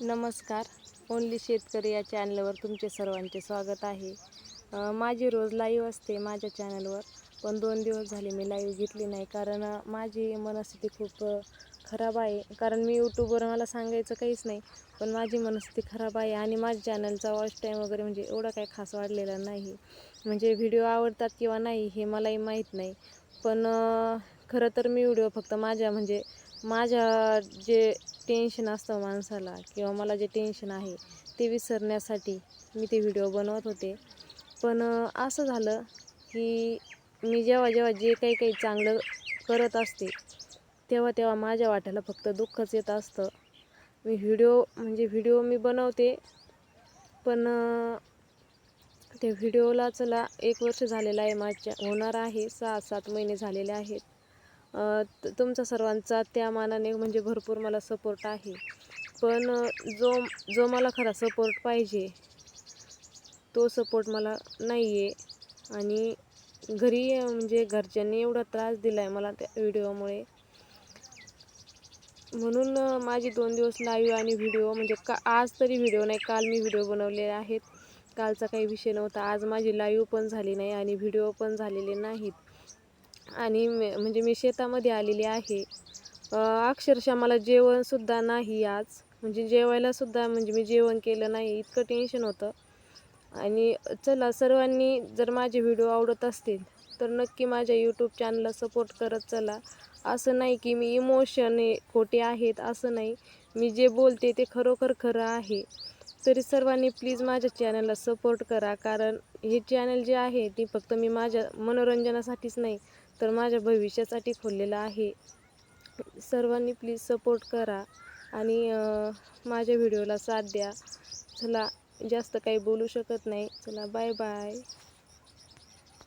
नमस्कार. ओनली शेतकरी या चॅनलवर तुमचे सर्वांचे स्वागत आहे. माझी रोज लाईव्ह असते माझ्या चॅनलवर. पण दोन दिवस झाले मी लाईव्ह घेतली नाही कारण माझी मनस्थिती खूप खराब आहे. कारण मी यूट्यूबवर मला सांगायचं काहीच नाही. पण माझी मनस्थिती खराब आहे आणि माझ्या चॅनलचा वॉच टाईम वगैरे म्हणजे एवढा काही खास वाढलेला नाही. म्हणजे व्हिडिओ आवडतात किंवा नाही हे मलाही माहीत नाही. पण खरं तर मी व्हिडिओ फक्त माझ्या म्हणजे माझ्या जे टेन्शन असतं माणसाला किंवा मला जे टेन्शन आहे ते विसरण्यासाठी मी ते व्हिडिओ बनवत होते. पण असं झालं की मी जेव्हा जेव्हा जे काही काही चांगलं करत असते तेव्हा तेव्हा माझ्या वाट्याला फक्त दुःखच येत असतं. मी व्हिडिओ म्हणजे व्हिडिओ मी बनवते पण त्या व्हिडिओला चला एक वर्ष झालेलं आहे माझ्या होणार आहे सहा सात महिने झालेले आहेत. तुमचा सर्वांचा त्या मानाने म्हणजे भरपूर मला सपोर्ट आहे. पण जो जो मला खरा सपोर्ट पाहिजे तो सपोर्ट मला नाही आहे आणि घरी म्हणजे घरच्यांनी एवढा त्रास दिला आहे मला त्या व्हिडिओमुळे म्हणून माझी दोन दिवस लाईव्ह आणि व्हिडिओ म्हणजे का आज तरी व्हिडिओ नाही काल मी व्हिडिओ बनवले आहेत. कालचा काही विषय नव्हता आज माझी लाईव्ह पण झाली नाही आणि व्हिडिओ पण झालेले नाहीत. आणि म्हणजे मी शेतामध्ये आलेली आहे. अक्षरशः मला जेवणसुद्धा नाही आज. म्हणजे जेवायलासुद्धा म्हणजे मी जेवण केलं नाही इतकं टेन्शन होतं. आणि चला सर्वांनी जर माझे व्हिडिओ आवडत असतील तर नक्की माझ्या यूट्यूब चॅनलला सपोर्ट करत चला. असं नाही की मी इमोशन खोटे आहेत असं नाही. मी जे बोलते ते खरोखर खरं आहे. तरी सर्वांनी प्लीज माझ्या चॅनलला सपोर्ट करा. कारण हे चॅनल जे आहे ते फक्त मी माझ्या मनोरंजनासाठीच नाही तर माझ्या भविष्यासाठी खोललेलं आहे. सर्वांनी प्लीज सपोर्ट करा आणि माझ्या व्हिडिओला साथ द्या. चला जास्त काही बोलू शकत नाही. चला बाय बाय